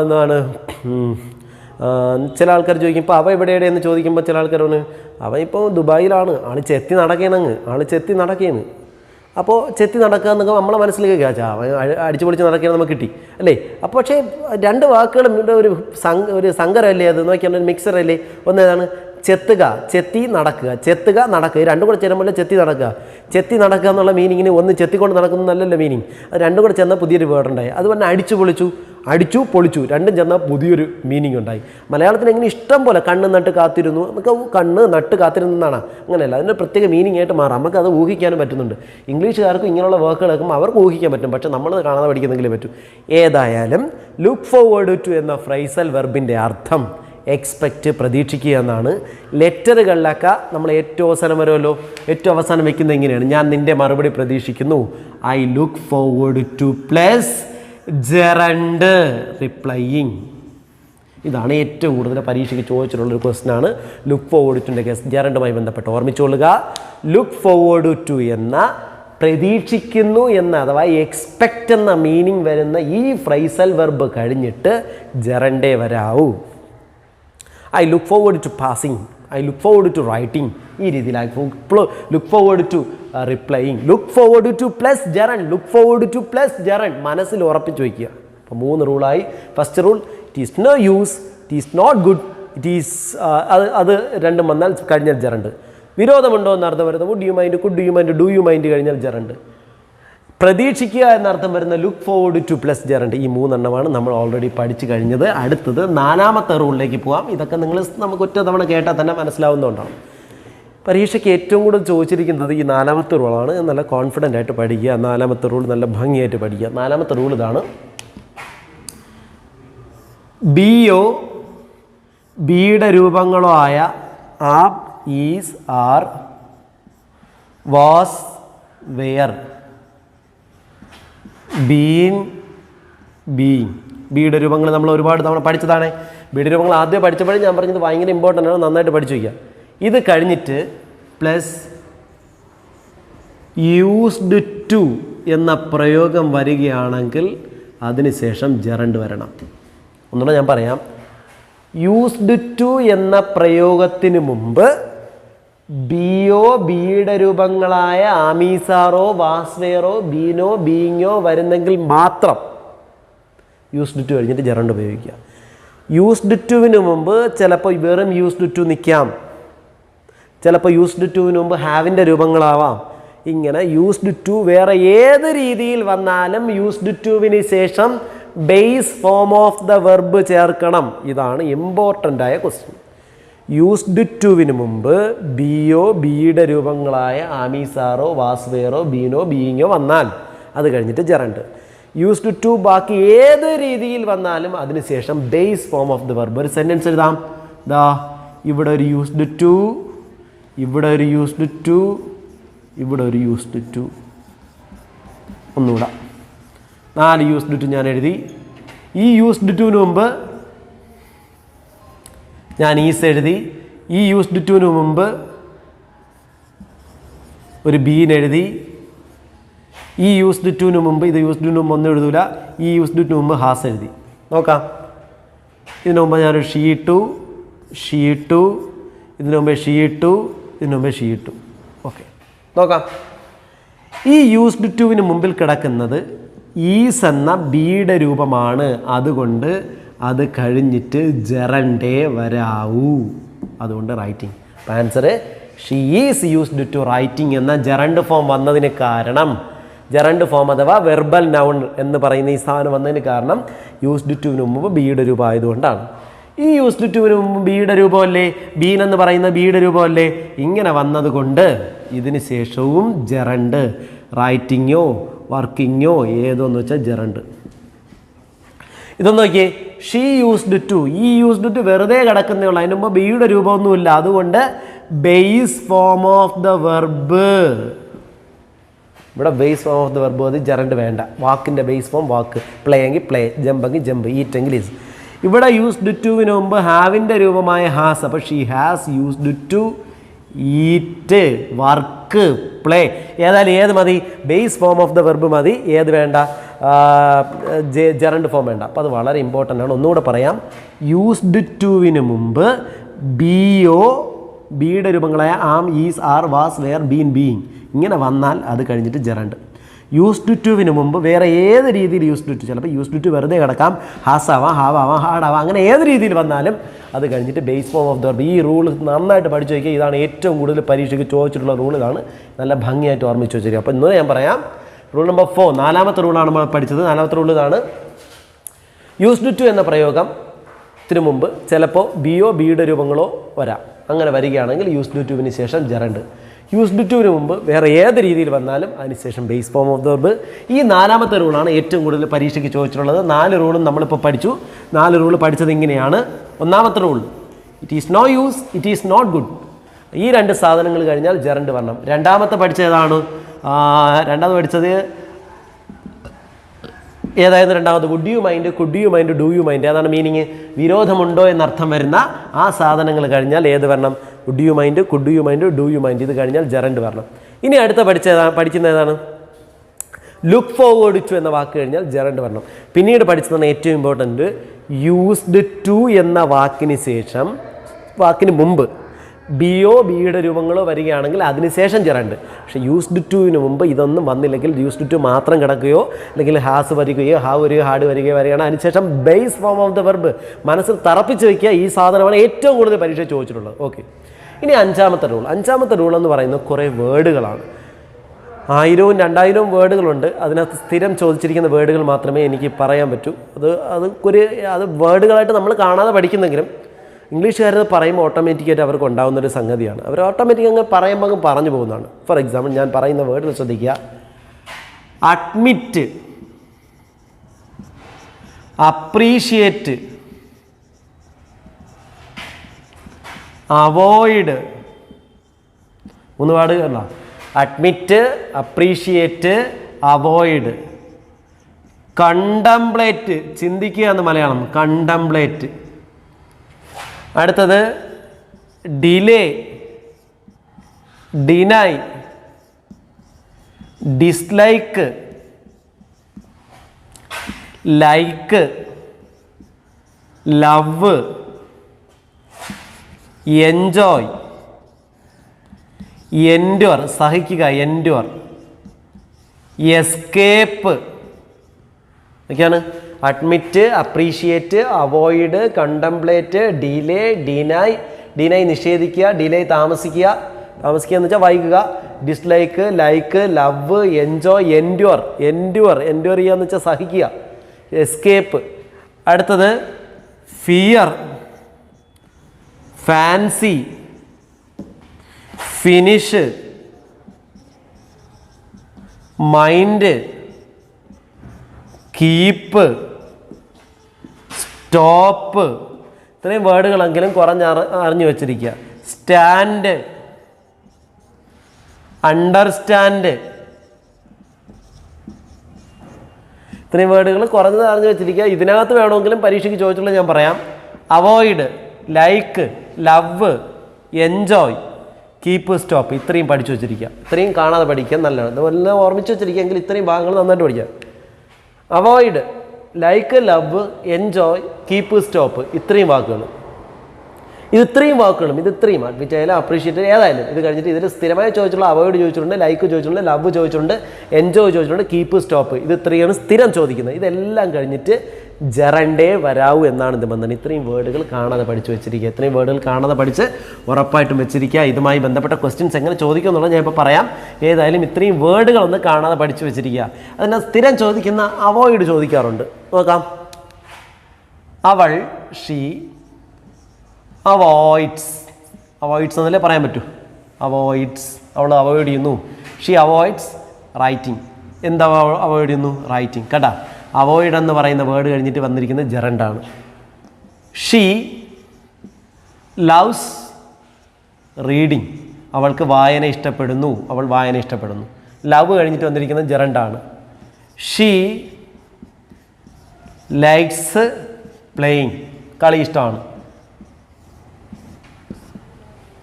എന്താണ് ചില ആൾക്കാർ ചോദിക്കും ഇപ്പോൾ അവ എവിടെയുടെ എന്ന് ചോദിക്കുമ്പോൾ ചില ആൾക്കാർ പറഞ്ഞു അവൻ ഇപ്പോൾ ദുബായിലാണ് ആൾ ചെത്തി നടക്കണങ്ങ് ആൾ ചെത്തി നടക്കേന്ന് അപ്പോൾ ചെത്തി നടക്കുക എന്നൊക്കെ നമ്മളെ മനസ്സിലേക്ക് കേൾക്കാം അവൻ അടി- അടിച്ചു പൊളിച്ച് നടക്കുകയാണ് നമുക്ക് കിട്ടി അല്ലേ? അപ്പോൾ പക്ഷേ രണ്ട് വാക്കുകളും ഒരു സംഘ ഒരു സങ്കരമല്ലേ അത്? നോക്കിയാൽ ഒരു മിക്സറല്ലേ? ഒന്ന് ഏതാണ്? ചെത്തുക ചെത്തി നടക്കുക ചെത്തുക നടക്കുക. രണ്ടും കൂടെ ചേരുമ്പോൾ ചെത്തി നടക്കുക. ചെത്തി നടക്കുക എന്നുള്ള മീനിങ്ങിന് ഒന്ന് ചെത്തിക്കൊണ്ട് നടക്കുന്ന നല്ലല്ല മീനിങ് അത് രണ്ടും കൂടെ ചെന്നാൽ പുതിയൊരു വേർഡുണ്ടായി അതുപോലെ അടിച്ചു പൊളിച്ചു അടിച്ചു പൊളിച്ചു. രണ്ടും ചെന്നാൽ പുതിയൊരു മീനിങ് ഉണ്ടായി. മലയാളത്തിന് എങ്ങനെ ഇഷ്ടം പോലെ കണ്ണ് നട്ട് കാത്തിരുന്നു? നമുക്ക് കണ്ണ് നട്ട് കാത്തിരുന്നതാണ്. അങ്ങനെയല്ല അതിന്റെ പ്രത്യേക മീനിങ് ആയിട്ട് മാറാം. നമുക്ക് അത് ഊഹിക്കാനും പറ്റുന്നുണ്ട്. ഇംഗ്ലീഷുകാർക്കും ഇങ്ങനെയുള്ള വർക്കുകൾ കേൾക്കുമ്പോൾ അവർക്ക് ഊഹിക്കാൻ പറ്റും. പക്ഷേ നമ്മൾ കാണാതെ പഠിക്കുന്നെങ്കിലും പറ്റും. ഏതായാലും ലുക്ക് ഫോർവേഡ് ടു എന്ന ഫ്രൈസൽ വെർബിന്റെ അർത്ഥം എക്സ്പെക്റ്റ് പ്രതീക്ഷിക്കുക എന്നാണ്. ലെറ്ററുകളിലൊക്കെ നമ്മൾ ഏറ്റവും അവസാനം വരുമല്ലോ. ഏറ്റവും അവസാനം വയ്ക്കുന്നത് എങ്ങനെയാണ്? ഞാൻ നിന്റെ മറുപടി പ്രതീക്ഷിക്കുന്നു. I look forward to plus gerund replying ഇതാണ് ഏറ്റവും കൂടുതൽ പരീക്ഷയ്ക്ക് ചോദിച്ചിട്ടുള്ളൊരു ക്വസ്റ്റൻ ആണ്. ലുക്ക് ഫോർവേഡ് ടുന്റെ കേസ് ജെറണ്ടുമായി ബന്ധപ്പെട്ട് ഓർമ്മിച്ചുകൊള്ളുക ലുക്ക് ഫോർവേഡ് ടു എന്ന പ്രതീക്ഷിക്കുന്നു എന്ന അഥവാ എക്സ്പെക്റ്റ് എന്ന മീനിങ് വരുന്ന ഈ ഫ്രൈസൽ വെർബ് കഴിഞ്ഞിട്ട് ജെറണ്ടേ വരാവൂ. I look forward to passing I look forward to writing ഈ രീതിയിൽ I look forward to replying look forward to plus gerund look forward to plus gerund മനസ്സിൽ ഉറപ്പിച്ച് വയ്ക്കുക. അപ്പോൾ മൂന്ന് റൂളായി first rule it is no use it is not good it is അത് അത് രണ്ടും വന്നാൽ കഴിഞ്ഞാൽ ജെറണ്ട് വിരോധമുണ്ടോ എന്നർത്ഥം വരുന്നത്? Would you mind could you mind do you mind കഴിഞ്ഞാൽ ജെറണ്ട് പ്രതീക്ഷിക്കുക എന്നർത്ഥം വരുന്ന look forward to plus gerund ഈ മൂന്നെണ്ണമാണ് നമ്മൾ ഓൾറെഡി പഠിച്ചു കഴിഞ്ഞത്. അടുത്തത് നാലാമത്തെ റൂളിലേക്ക് പോകാം ഇതൊക്കെ നിങ്ങൾ നമുക്ക് ഒറ്റ തവണ കേട്ടാൽ തന്നെ മനസ്സിലാവുന്നതുകൊണ്ടാണ്. പരീക്ഷയ്ക്ക് ഏറ്റവും കൂടുതൽ ചോദിച്ചിരിക്കുന്നത് ഈ നാലാമത്തെ റൂളാണ്. നല്ല കോൺഫിഡന്റ് ആയിട്ട് പഠിക്കുക. നാലാമത്തെ റൂൾ നല്ല ഭംഗിയായിട്ട് പഠിക്കുക. നാലാമത്തെ റൂൾ ഇതാണ്. ബി ബിയോ ബിയുടെ രൂപങ്ങളോ ആയ am is are was were been being ബിയുടെ രൂപങ്ങൾ നമ്മൾ ഒരുപാട് തവണ പഠിച്ചതാണ്. ബിയുടെ രൂപങ്ങൾ ആദ്യം പഠിച്ചപ്പോഴും ഞാൻ പറഞ്ഞത് ഭയങ്കര ഇമ്പോർട്ടന്റ് ആണ്. നന്നായിട്ട് പഠിച്ചു വയ്ക്കുക. ഇത് കഴിഞ്ഞിട്ട് പ്ലസ് യൂസ്ഡ് ടു എന്ന പ്രയോഗം വരികയാണെങ്കിൽ അതിനുശേഷം ജറണ്ട് വരണം. ഒന്നുകൂടെ ഞാൻ പറയാം. യൂസ്ഡ് ടു എന്ന പ്രയോഗത്തിന് മുമ്പ് ബിയോ ബിയുടെ രൂപങ്ങളായ ആമീസാറോ വാസ്വേറോ ബീനോ ബീങ്ങോ വരുന്നെങ്കിൽ മാത്രം യൂസ്ഡ് ടു കഴിഞ്ഞിട്ട് ജറണ്ട് ഉപയോഗിക്കുക. യൂസ്ഡ് ടുവിന് മുമ്പ് ചിലപ്പോൾ വെറും യൂസ്ഡ് ടു നിൽക്കാം. ചിലപ്പോൾ യൂസ്ഡ് ടുവിന് മുമ്പ് ഹാവിന്റെ രൂപങ്ങളാവാം. ഇങ്ങനെ യൂസ്ഡ് ടു വേറെ ഏത് രീതിയിൽ വന്നാലും യൂസ്ഡ് ടുവിന് ശേഷം base form of the verb ചേർക്കണം. ഇതാണ് ഇമ്പോർട്ടന്റ് ആയ ക്വസ്റ്റ്യൻ യൂസ്ഡ് ടുവിന് മുമ്പ് ബിയോ ബിയുടെ രൂപങ്ങളായ ആമീസാറോ വാസ്വേറോ ബീനോ ബീയിങ്ങോ വന്നാൽ അത് കഴിഞ്ഞിട്ട് ജെറണ്ട് യൂസ്ഡ് ടു ബാക്കി ഏത് രീതിയിൽ വന്നാലും അതിനുശേഷം base form of the verb ഒരു സെന്റൻസ് എഴുതാം. ദാ ഇവിടെ ഒരു യൂസ്ഡ് ടു ഇവിടെ ഒരു യൂസ്ഡ് ടു ഇവിടെ ഒരു യൂസ്ഡ് ടു ഒന്നുകൂടെ. നാല് യൂസ്ഡ് ടു ഞാൻ എഴുതി. ഈ യൂസ്ഡ് ടുവിന് മുമ്പ് ഞാൻ ഈസ് എഴുതി. ഈ യൂസ്ഡ് ടുവിന് മുമ്പ് ഒരു ബീൻ എഴുതി. ഈ യൂസ്ഡ് ടുവിന് മുമ്പ് ഇത് യൂസ്ഡ് ടുവിന് മുമ്പ് ഒന്നും എഴുതൂല. ഈ യൂസ്ഡ് ടുവിന് മുമ്പ് ഹാസ് എഴുതി. നോക്കാം. ഇതിനു മുമ്പ് ഞാനൊരു ഷീട്ടു ടു ഇതിനു മുമ്പ് ഷീ ഷീട്ടു ഇതിനു ഷീ ഓക്കെ. നോക്കാം. ഈ യൂസ്ഡ് ടുവിന് മുമ്പിൽ കിടക്കുന്നത് ഈസ് എന്ന ബിയുടെ രൂപമാണ്. അതുകൊണ്ട് അത് കഴിഞ്ഞിട്ട് ജെറണ്ടേ വരാവൂ. അതുകൊണ്ട് writing. Answer she is used to writing എന്ന ജെറണ്ട് ഫോം വന്നതിന് കാരണം ജറണ്ട് ഫോം അഥവാ വെർബൽ നൗൺ എന്ന് പറയുന്ന ഈ സാധനം വന്നതിന് കാരണം യൂസ്ഡ് ടുവിന് മുമ്പ് ബിയുടെ രൂപം ആയതുകൊണ്ടാണ് ഈ യൂസ്ഡ് ടു ബിയുടെ രൂപമല്ലേ? ബീൻ എന്ന് പറയുന്ന ബിയുടെ രൂപമല്ലേ? ഇങ്ങനെ വന്നതുകൊണ്ട് ഇതിന് ശേഷവും ജെറണ്ട് റൈറ്റിങ്ങോ വർക്കിങ്ങോ ഏതോന്ന് വെച്ചാൽ ജെറണ്ട്. ഇതൊന്ന് നോക്കിയേ ഷീ യൂസ്ഡ് ടു ഈ യൂസ്ഡ് ടു വെറുതെ കിടക്കുന്നേ ഉള്ളൂ. അതിന് മുമ്പ് ബിയുടെ രൂപമൊന്നുമില്ല. അതുകൊണ്ട് base form of the verb. ഇവിടെ base form of the verb അത് ജെറണ്ട് വേണ്ട. വാക്കിന്റെ ബേസ് ഫോം വാക്ക്. പ്ലേ എങ്കിൽ പ്ലേ ജമ്പെങ്കിൽ ജമ്പ്. ഈറ്റ് എങ്കിൽ ഈസ്. ഇവിടെ യൂസ്ഡ് ടുവിന് മുമ്പ് ഹാവിന്റെ രൂപമായ ഹാസ് അപ്പോൾ she has used to eat work play ഏതായാലും ഏത് മതി? Base form of the verb മതി. ഏത് വേണ്ട? ജെറണ്ട് ഫോം വേണ്ട. അപ്പോൾ അത് വളരെ ഇമ്പോർട്ടന്റ് ആണ്. ഒന്നുകൂടെ പറയാം. യൂസ്ഡ് ടുവിന് മുമ്പ് ബി ഒ ബിയുടെ രൂപങ്ങളായ am is are was were been being ഇങ്ങനെ വന്നാൽ അത് കഴിഞ്ഞിട്ട് ജെറണ്ട് യൂസ്ഡ് ടുവിന് മുമ്പ് വേറെ ഏത് രീതിയിൽ യൂസ് ടു ടു ചിലപ്പോൾ യൂസ് ടു ടു വെറുതെ കിടക്കാം. ഹാസാവാം ഹാവാവാം ഹാഡാവാം അങ്ങനെ ഏത് രീതിയിൽ വന്നാലും അത് കഴിഞ്ഞിട്ട് ബേസ് ഫോം ഓഫ് ദ ഈ റൂൾ നന്നായിട്ട് പഠിച്ചു വയ്ക്കുക ഇതാണ് ഏറ്റവും കൂടുതൽ പരീക്ഷയ്ക്ക് ചോദിച്ചിട്ടുള്ള റൂൾ ഇതാണ്. നല്ല ഭംഗിയായിട്ട് ഓർമ്മിച്ച് വെച്ചിരിക്കുക അപ്പോൾ ഇന്നലെ ഞാൻ പറയാം. റൂൾ നമ്പർ ഫോർ നാലാമത്തെ റൂളാണ് നമ്മൾ പഠിച്ചത്. നാലാമത്തെ റൂൾ ഇതാണ് യൂസ് ടു ടു എന്ന പ്രയോഗം ത്തിന് മുമ്പ് ചിലപ്പോൾ ബിയോ ബിയുടെ രൂപങ്ങളോ വരാം. അങ്ങനെ വരികയാണെങ്കിൽ യൂസ് ടു ടുവിന് ശേഷം ജറണ്ട് യൂസ്ഡ് ടുവിന് മുമ്പ് വേറെ ഏത് രീതിയിൽ വന്നാലും അതിനുശേഷം base form of the verb ഈ നാലാമത്തെ റൂളാണ് ഏറ്റവും കൂടുതൽ പരീക്ഷയ്ക്ക് ചോദിച്ചിട്ടുള്ളത്. നാല് റൂളും നമ്മളിപ്പോൾ പഠിച്ചു. നാല് റൂൾ പഠിച്ചത് ഇങ്ങനെയാണ്. ഒന്നാമത്തെ rule it is no use it is not good ഈ രണ്ട് സാധനങ്ങൾ കഴിഞ്ഞാൽ ജറണ്ട് വരണം. രണ്ടാമത്തെ പഠിച്ചതാണ് രണ്ടാമത് പഠിച്ചത് ഏതായിരുന്നു രണ്ടാമത്? Would you mind could you mind do you mind ഏതാണ് മീനിങ് വിരോധമുണ്ടോ എന്നർത്ഥം വരുന്ന ആ സാധനങ്ങൾ കഴിഞ്ഞാൽ ഏത് വരണം? Would you mind could you mind do you mind ഇത് കഴിഞ്ഞാൽ ജെറൻഡ് വരണം. ഇനി അടുത്ത പഠിച്ച ഏതാ പഠിക്കുന്ന ഏതാണ്? ലുക്ക് ഫോർവേഡ് ടു എന്ന വാക്ക് കഴിഞ്ഞാൽ ജെറൻഡ് വരണം. പിന്നീട് പഠിച്ചതാണ് ഏറ്റവും ഇമ്പോർട്ടന്റ് യൂസ്ഡ് ടു എന്ന വാക്കിന് ശേഷം വാക്കിന് മുമ്പ് ബിയോ ബിയുടെ രൂപങ്ങളോ വരികയാണെങ്കിൽ അതിനുശേഷം ജെറണ്ട് പക്ഷേ യൂസ്ഡ് ടുവിന് മുമ്പ് ഇതൊന്നും വന്നില്ലെങ്കിൽ യൂസ്ഡ് ടു മാത്രം കിടക്കുകയോ അല്ലെങ്കിൽ ഹാസ് വരികയോ ഹാ വരികയോ ഹാഡ് വരികയോ വരികയാണ്. അതിനുശേഷം base form of the verb മനസ്സിൽ തറപ്പിച്ച് വയ്ക്കുക ഈ സാധനമാണ് ഏറ്റവും കൂടുതൽ പരീക്ഷ ചോദിച്ചിട്ടുള്ളത്. ഓക്കെ ഇനി അഞ്ചാമത്തെ റൂൾ അഞ്ചാമത്തെ റൂൾ എന്ന് പറയുന്നത് കുറേ വേർഡുകളാണ്. ആയിരവും രണ്ടായിരവും വേർഡുകളുണ്ട്. അതിനകത്ത് സ്ഥിരം ചോദിച്ചിരിക്കുന്ന വേർഡുകൾ മാത്രമേ എനിക്ക് പറയാൻ പറ്റൂ. അത് അത് ഒരു അത് വേർഡുകളായിട്ട് നമ്മൾ കാണാതെ പഠിക്കുന്നെങ്കിലും ഇംഗ്ലീഷുകാരത് പറയുമ്പോൾ ഓട്ടോമാറ്റിക്കായിട്ട് അവർക്ക് ഉണ്ടാകുന്ന ഒരു സംഗതിയാണ്. അവർ ഓട്ടോമാറ്റിക് അങ്ങ് പറയുമ്പോൾ അങ്ങ് പറഞ്ഞു പോകുന്നതാണ്. ഫോർ എക്സാമ്പിൾ ഞാൻ പറയുന്ന വേർഡ് ശ്രദ്ധിക്കുക. അഡ്മിറ്റ് അപ്രീഷിയേറ്റ് അവോയ്ഡ് മൂന്ന് പാടുകളാ അഡ്മിറ്റ് അപ്രീഷിയേറ്റ് അവോയ്ഡ് കണ്ടംപ്ലേറ്റ് ചിന്തിക്കുക എന്ന് മലയാളം. കണ്ടംപ്ലേറ്റ് അടുത്തത് delay deny dislike like love enjoy endure സഹിക്കുക endure escape ഒക്കെയാണ് admit appreciate avoid contemplate delay deny deny നിഷേധിക്കുക delay താമസിക്കുക. താമസിക്കുക എന്ന് വെച്ചാൽ വൈകുക. Dislike like love enjoy endure endure endure ചെയ്യുക എന്ന് വെച്ചാൽ സഹിക്കുക. എസ്കേപ്പ് അടുത്തത് fear fancy. Finish. Mind. Keep. Stop. ഇത്രയും വേർഡുകളെങ്കിലും കുറഞ്ഞ അറി- അറിഞ്ഞു വച്ചിരിക്കുക. സ്റ്റാൻഡ്. അണ്ടർസ്റ്റാൻഡ്. ഇത്രയും വേർഡുകൾ കുറഞ്ഞത് അറിഞ്ഞു വെച്ചിരിക്കുക. ഇതിനകത്ത് വേണമെങ്കിലും പരീക്ഷയ്ക്ക് ചോദിച്ചുള്ളത് ഞാൻ പറയാം. Avoid. Like. Love enjoy keep stop ഇത്രയും പഠിച്ചു വെച്ചിരിക്കുക. ഇത്രയും കാണാതെ പഠിക്കാൻ നല്ലതാണ്. ഇതുപോലെ ഓർമ്മിച്ച് വെച്ചിരിക്കുകയെങ്കിൽ ഇത്രയും ഭാഗങ്ങൾ നന്നായിട്ട് പഠിക്കാം. Avoid like love enjoy keep stop ഇത്രയും വാക്കുകൾ. ഇത് ഇത്രയും വാക്കുകളും ഇത് ഇത്രയും അഡ്മിറ്റ് ആയാലും അപ്രീഷിയേറ്റ് ഏതായാലും. ഇത് കഴിഞ്ഞിട്ട് ഇതിൽ സ്ഥിരമായി ചോദിച്ചിട്ടുള്ള അവോയ്ഡ് ചോദിച്ചിട്ടുണ്ട് ലൈക്ക് ചോദിച്ചിട്ടുണ്ട് ലവ് ചോദിച്ചിട്ടുണ്ട് എൻജോയ് ചോദിച്ചിട്ടുണ്ട് കീപ്പ് സ്റ്റോപ്പ് ഇത് ഇത്രയാണ് സ്ഥിരം ചോദിക്കുന്നത്. ഇതെല്ലാം കഴിഞ്ഞിട്ട് ജറണ്ടേ വരാവൂ എന്നാണ് നിബന്ധന ഇത്രയും വേർഡുകൾ കാണാതെ പഠിച്ചു വെച്ചിരിക്കുക. ഇത്രയും വേർഡുകൾ കാണാതെ പഠിച്ച് ഉറപ്പായിട്ടും വെച്ചിരിക്കുക. ഇതുമായി ബന്ധപ്പെട്ട ക്വസ്റ്റ്യൻസ് എങ്ങനെ ചോദിക്കും എന്നുള്ളത് ഞാൻ ഇപ്പോൾ പറയാം. ഏതായാലും ഇത്രയും വേർഡുകൾ ഒന്ന് കാണാതെ പഠിച്ചു വെച്ചിരിക്കുക. അതിന് സ്ഥിരം ചോദിക്കുന്ന അവോയ്ഡ് ചോദിക്കാറുണ്ട്. നോക്കാം. അവൾ ഷീ അവോയ്ഡ്സ് അവോയ്ഡ്സ് എന്നല്ലേ പറയാൻ പറ്റൂ? അവോയ്ഡ്സ് അവൾ അവോയ്ഡ് ചെയ്യുന്നു. ഷീ അവോയ്ഡ്സ് റൈറ്റിംഗ് എന്താ അവോയ്ഡ് ചെയ്യുന്നു? റൈറ്റിംഗ് കേട്ടാ? അവോയ്ഡ് എന്ന് പറയുന്ന വേർഡ് കഴിഞ്ഞിട്ട് വന്നിരിക്കുന്നത് ജെറണ്ടാണ് ഷീ ലവ്സ് റീഡിങ് അവൾക്ക് വായന ഇഷ്ടപ്പെടുന്നു. അവൾ വായന ഇഷ്ടപ്പെടുന്നു. ലവ് കഴിഞ്ഞിട്ട് വന്നിരിക്കുന്നത് ജെറണ്ടാണ് ഷീ ലൈക്സ് പ്ലേയിങ് കളി ഇഷ്ടമാണ്.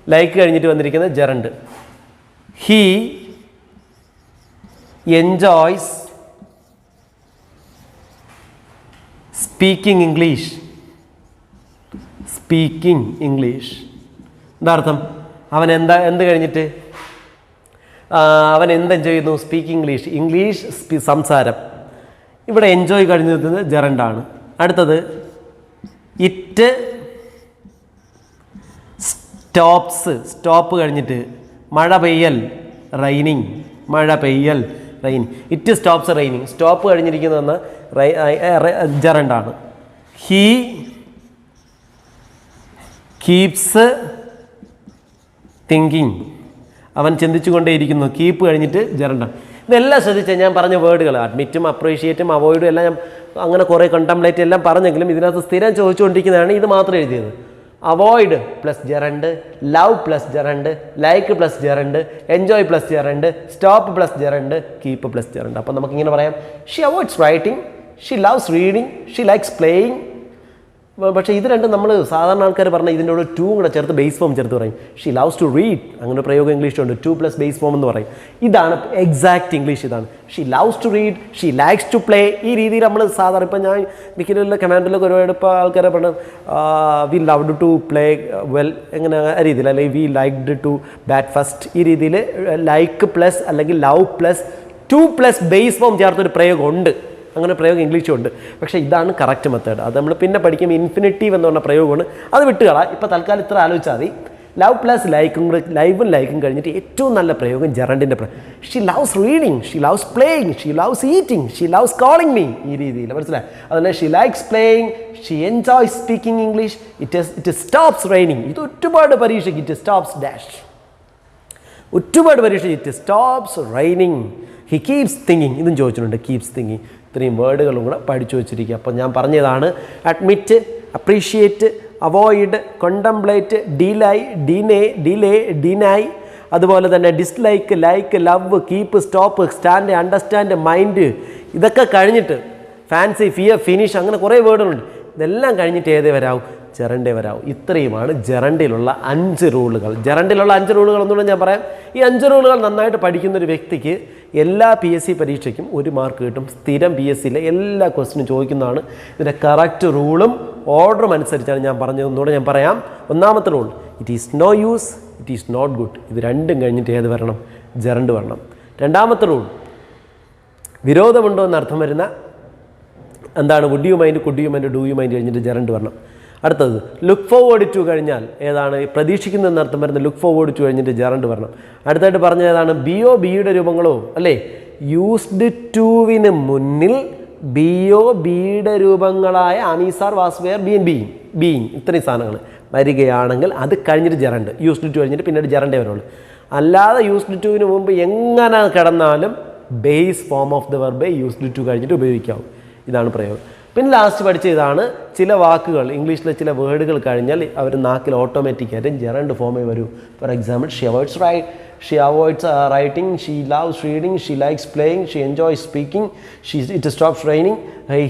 ലൈക്ക് കഴിഞ്ഞിട്ട് വന്നിരിക്കുന്നത് gerund he enjoys speaking English speaking English എന്താർത്ഥം? അവൻ എന്താ എന്ത് കഴിഞ്ഞിട്ട്? അവൻ എന്ത് ചെയ്യുന്നു? സ്പീക്കിംഗ് ഇംഗ്ലീഷ് ഇംഗ്ലീഷ് സംസാരം. ഇവിടെ എൻജോയ് കഴിഞ്ഞു നിൽക്കുന്നത് ജെറണ്ടാണ് അടുത്തത് ഇറ്റ് സ്റ്റോപ്സ് സ്റ്റോപ്പ് കഴിഞ്ഞിട്ട് മഴ പെയ്യൽ റൈനിങ് മഴ പെയ്യൽ. Rain. It stops raining stop കഴിഞ്ഞിരിക്കുന്നതെന്ന് ജറണ്ടാണ്. ഹീ കീപ്സ് തിങ്കിങ് അവൻ ചിന്തിച്ചുകൊണ്ടേയിരിക്കുന്നു. കീപ്പ് കഴിഞ്ഞിട്ട് ജറണ്ട ഇതെല്ലാം ശ്രദ്ധിച്ചാൽ ഞാൻ പറഞ്ഞ വേർഡുകൾ. അഡ്മിറ്റും അപ്രീഷിയേറ്റും അവോയ്ഡും എല്ലാം ഞാൻ അങ്ങനെ കുറേ കണ്ടംപ്ലേറ്റ് എല്ലാം പറഞ്ഞെങ്കിലും ഇതിനകത്ത് സ്ഥിരം ചോദിച്ചുകൊണ്ടിരിക്കുന്നതാണ് ഇത് മാത്രം എഴുതിയത്. Avoid plus gerund love plus gerund like plus gerund enjoy plus gerund stop plus gerund keep plus gerund അപ്പോൾ നമുക്കിങ്ങനെ പറയാം. She avoids writing she loves reading she likes playing പക്ഷേ ഇത് രണ്ടും നമ്മൾ സാധാരണ ആൾക്കാർ പറഞ്ഞ ഇതിന്റെ കൂടെ ടൂ കൂടെ ചേർത്ത് ബേസ് ഫോം ചേർത്ത് പറയും. ഷീ ലവ്സ് ടു റീഡ് അങ്ങനെ പ്രയോഗം ഇംഗ്ലീഷിലുണ്ട് ടു പ്ലസ് ബേസ് ഫോം എന്ന് പറയും. ഇതാണ് എക്സാക്ട് ഇംഗ്ലീഷ് ഇതാണ്. She loves to read she likes to play ഈ രീതിയിൽ നമ്മൾ സാധാരണ ഇപ്പം ഞാൻ മിക്കലുള്ള കമാൻഡിലൊക്കെ ഒരുപാട് ഇപ്പോൾ ആൾക്കാരെ പറഞ്ഞു we loved to play well എങ്ങനെ ആ രീതിയിൽ അല്ലെങ്കിൽ we liked to bat first ഈ രീതിയിൽ ലൈക്ക് പ്ലസ് അല്ലെങ്കിൽ love plus to plus base form ചേർത്തൊരു പ്രയോഗമുണ്ട് അങ്ങനെ പ്രയോഗം ഇംഗ്ലീഷും ഉണ്ട് പക്ഷേ ഇതാണ് കറക്റ്റ് മെത്തേഡ് അത് നമ്മൾ പിന്നെ പഠിക്കും ഇൻഫിനിറ്റീവ് എന്ന് പറഞ്ഞ പ്രയോഗമാണ്. അത് വിട്ടുകളാ. ഇപ്പോൾ തൽക്കാലം ഇത്ര ആലോചിച്ചാൽ മതി. ലവ് പ്ലസ് ലൈക്കും ലൈവും ലൈക്കും കഴിഞ്ഞിട്ട് ഏറ്റവും നല്ല പ്രയോഗം ജെറണ്ടിന്റെ പ്രയോഗം she loves reading she loves playing she loves eating she loves calling me ഈ രീതിയിൽ. മനസ്സിലായി? അതുപോലെ she likes playing she enjoy speaking English it it stops raining ഇത് ഒരുപാട് പരീക്ഷയ്ക്ക് ഇറ്റ് സ്റ്റോപ്സ് ഡാഷ് ഒരുപാട് പരീക്ഷ it stops raining he keeps thinking ഇതും ചോദിച്ചിട്ടുണ്ട്. കീപ്സ് തിങ്കിങ് ഇത്രയും വേർഡുകളും കൂടെ പഠിച്ചു വെച്ചിരിക്കുക. അപ്പം ഞാൻ പറഞ്ഞതാണ് admit appreciate avoid contemplate delay deny delay deny അതുപോലെ തന്നെ dislike like love keep stop stand understand mind ഇതൊക്കെ കഴിഞ്ഞിട്ട് ഫാൻസി ഫിയർ ഫിനിഷ് അങ്ങനെ കുറേ വേർഡുകളുണ്ട്. ഇതെല്ലാം കഴിഞ്ഞിട്ട് ഏതേ വരാവും? ജെറണ്ടേ വരാവും. ഇത്രയുമാണ് ജെറണ്ടിലുള്ള അഞ്ച് റൂളുകൾ ജെറണ്ടിലുള്ള അഞ്ച് റൂളുകൾ എന്നുള്ളത് ഞാൻ പറയാം ഈ അഞ്ച് റൂളുകൾ നന്നായിട്ട് പഠിക്കുന്ന ഒരു വ്യക്തിക്ക് എല്ലാ പി എസ് സി പരീക്ഷയ്ക്കും ഒരു മാർക്ക് കിട്ടും. സ്ഥിരം പി എസ് സിയിലെ എല്ലാ ക്വസ്റ്റിനും ചോദിക്കുന്നതാണ്. ഇതിന്റെ കറക്റ്റ് റൂളും ഓർഡറും അനുസരിച്ചാണ് ഞാൻ പറഞ്ഞത്. ഒന്നുകൂടെ ഞാൻ പറയാം. ഒന്നാമത്തെ rule it is no use it is not good ഇത് രണ്ടും കഴിഞ്ഞിട്ട് ഏത് വരണം? ജറണ്ട് വരണം. രണ്ടാമത്തെ റൂൾ വിരോധമുണ്ടോ എന്ന് അർത്ഥം വരുന്ന എന്താണ്? Would you mind could you mind do you mind കഴിഞ്ഞിട്ട് ജറണ്ട് വരണം. അടുത്തത് ലുക്ക് ഫോർവേഡ് ടു കഴിഞ്ഞാൽ ഏതാണ്? പ്രതീക്ഷിക്കുന്ന എന്നർത്ഥം വരുന്ന ലുക്ക് ഫോർവേഡ് ടു കഴിഞ്ഞിട്ട് ജറണ്ട് വരണം. അടുത്തായിട്ട് പറഞ്ഞ ഏതാണ്? ബി ഒ ബിയുടെ രൂപങ്ങളോ? അല്ലേ? യൂസ്ഡ് ടുവിന് മുന്നിൽ ബി ഒ ബിയുടെ രൂപങ്ങളായ am is are was were been ബിയും ബീയിങ് ഇത്രയും സാധനങ്ങൾ വരികയാണെങ്കിൽ അത് കഴിഞ്ഞിട്ട് ജറണ്ട് യൂസ്ഡ് ടു കഴിഞ്ഞിട്ട് പിന്നീട് ജറണ്ടേ വരുള്ളൂ. അല്ലാതെ യൂസ്ഡ് ടുവിന് മുമ്പ് എങ്ങനെ കിടന്നാലും ബേസ് ഫോം ഓഫ് ദ വെർബേ യൂസ്ഡ് ടു കഴിഞ്ഞിട്ട് ഉപയോഗിക്കാവും. ഇതാണ് പ്രയോഗം. പിന്നെ ലാസ്റ്റ് പഠിച്ച ഇതാണ് ചില വാക്കുകൾ ഇംഗ്ലീഷിലെ ചില വേർഡുകൾ കഴിഞ്ഞാൽ അവർ നാക്കിൽ ഓട്ടോമാറ്റിക്കായിട്ട് ജെറണ്ട് ഫോമേ വരൂ. For example she avoids rye she avoids writing she loves reading she likes playing she enjoy speaking she it stops raining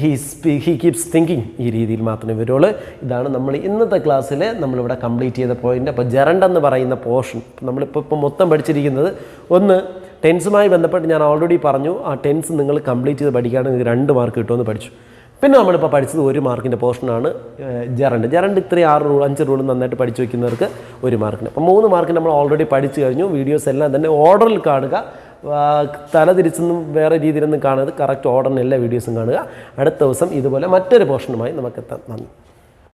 he സ്പീ he keeps thinking ഈ രീതിയിൽ മാത്രമേ വരുള്ളൂ. ഇതാണ് നമ്മൾ ഇന്നത്തെ ക്ലാസ്സിൽ നമ്മളിവിടെ കംപ്ലീറ്റ് ചെയ്ത പോയിന്റ് അപ്പോൾ ജെറണ്ട് എന്ന് പറയുന്ന പോർഷൻ നമ്മളിപ്പോൾ ഇപ്പോൾ മൊത്തം പഠിച്ചിരിക്കുന്നത് ഒന്ന് ടെൻസുമായി ബന്ധപ്പെട്ട് ഞാൻ ഓൾറെഡി പറഞ്ഞു ആ ടെൻസ് നിങ്ങൾ കംപ്ലീറ്റ് ചെയ്ത് പഠിക്കുകയാണെങ്കിൽ രണ്ട് മാർക്ക് കിട്ടുമെന്ന് പഠിച്ചു. പിന്നെ നമ്മളിപ്പോൾ പഠിച്ചത് ഒരു മാർക്കിന്റെ പോർഷനാണ് ജെറണ്ട്. ജെറണ്ട് ഇത്രയും ആറ് റൂൾ അഞ്ച് റൂൾ നന്നായിട്ട് പഠിച്ചു വയ്ക്കുന്നവർക്ക് ഒരു മാർക്കിന്. അപ്പോൾ മൂന്ന് മാർക്ക് നമ്മൾ ഓൾറെഡി പഠിച്ചു കഴിഞ്ഞു. വീഡിയോസ് എല്ലാം തന്നെ ഓർഡറിൽ കാണുക. തല തിരിച്ചൊന്നും വേറെ രീതിയിലൊന്നും കാണരുത്. കറക്റ്റ് ഓർഡറിന് എല്ലാ വീഡിയോസും കാണുക. അടുത്ത ദിവസം ഇതുപോലെ മറ്റൊരു പോർഷനുമായി നമുക്ക് എത്താം നന്ദി.